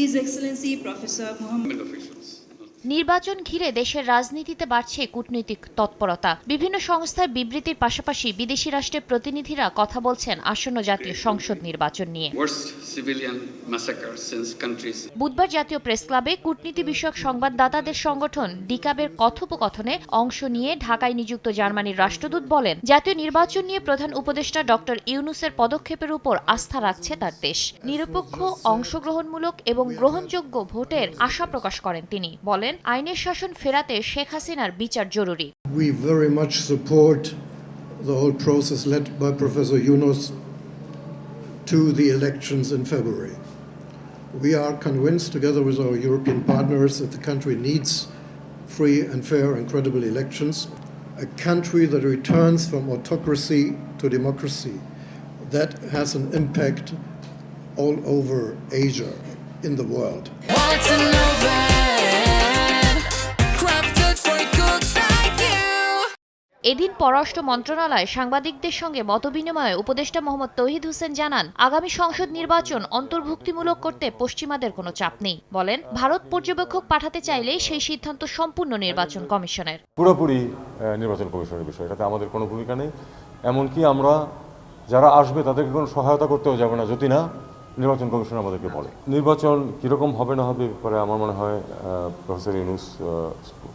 His Excellency Professor Muhammad officials. নির্বাচন ঘিরে দেশের রাজনীতিতে বাড়ছে কূটনৈতিক তৎপরতা। বিভিন্ন সংস্থার বিবৃতির পাশাপাশি বিদেশি রাষ্ট্রের প্রতিনিধিরা কথা বলছেন আসন্ন জাতীয় সংসদ নির্বাচন নিয়ে। বুধবার জাতীয় প্রেস ক্লাবে কূটনীতি বিষয়ক সংবাদদাতাদের সংগঠন ডিকাবের কথোপকথনে অংশ নিয়ে ঢাকায় নিযুক্ত জার্মানির রাষ্ট্রদূত বলেন জাতীয় নির্বাচন নিয়ে প্রধান উপদেষ্টা ডক্টর ইউনুসের পদক্ষেপের উপর আস্থা রাখছে তার দেশ। নিরপেক্ষ অংশগ্রহণমূলক এবং গ্রহণযোগ্য ভোটের আশা প্রকাশ করেন তিনি। বলেন আইনের শাসন ফেরাতে শেখ হাসিনার বিচার জরুরি We very much support the whole process led by Professor Yunus to the elections in February. We are convinced, together with our European partners, that the country needs free and fair and credible elections. A country that returns from autocracy to democracy that has an impact all over Asia in the world. এদিন পররাষ্ট্র মন্ত্রণালয় সাংবাদিকদের সঙ্গে মতবিনিময়ে উপদেষ্টা মোহাম্মদ তৌহিদ হোসেন জানান, আগামী সংসদ নির্বাচন অন্তর্ভুক্তিমূলক করতে পশ্চিমাদের কোনো চাপ নেই। বলেন, ভারত পর্যবেক্ষক পাঠাতে চাইলে সেই সিদ্ধান্ত সম্পূর্ণ নির্বাচন কমিশনের। পুরোপুরি নির্বাচন কমিশনের বিষয়। এটাতে আমাদের কোনো ভূমিকা নেই। এমনকি আমরা যারা আসবে তাদেরকে কোনো সহায়তা করতেও যাবে না, যদি না, নির্বাচন কমিশন আমাদেরকে বলে। নির্বাচন কীরকম হবে না হবে ব্যাপারে আমার মনে হয় প্রফেসর ইউনুস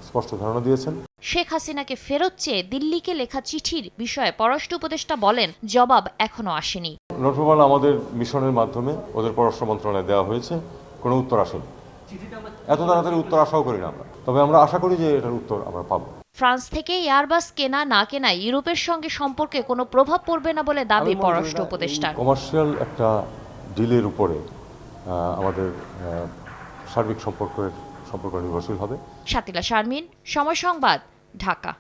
স্পষ্ট ধারণা দিয়েছেন। শেখ হাসিনাকে ফেরত চেয়ে দিল্লিকে লেখা চিঠির বিষয়ে পররাষ্ট্র উপদেষ্টা বলেন জবাব এখনও আসেনি। নোটপ্রবাল আমাদের মিশনের মাধ্যমে ওদের পররাষ্ট্র মন্ত্রণালয়ে দেওয়া হয়েছে কোনো উত্তর আসেনি। এত তাড়াতাড়ি উত্তর আশাও করি না আমরা। তবে আমরা আশা করি যে এটার উত্তর আমরা পাবো। ফ্রান্স থেকে এয়ারবাস কেনা না কেনায় ইউরোপের সঙ্গে সম্পর্কে কোনো প্রভাব পড়বে না বলে দাবি পররাষ্ট্র উপদেষ্টা কমার্শিয়াল একটা ডিলের উপরে আমাদের সার্বিক সম্পর্কের সম্পর্ক নির্ভরশীল হবে। শাতিলা শারমিন সময় সংবাদ। ঢাকা।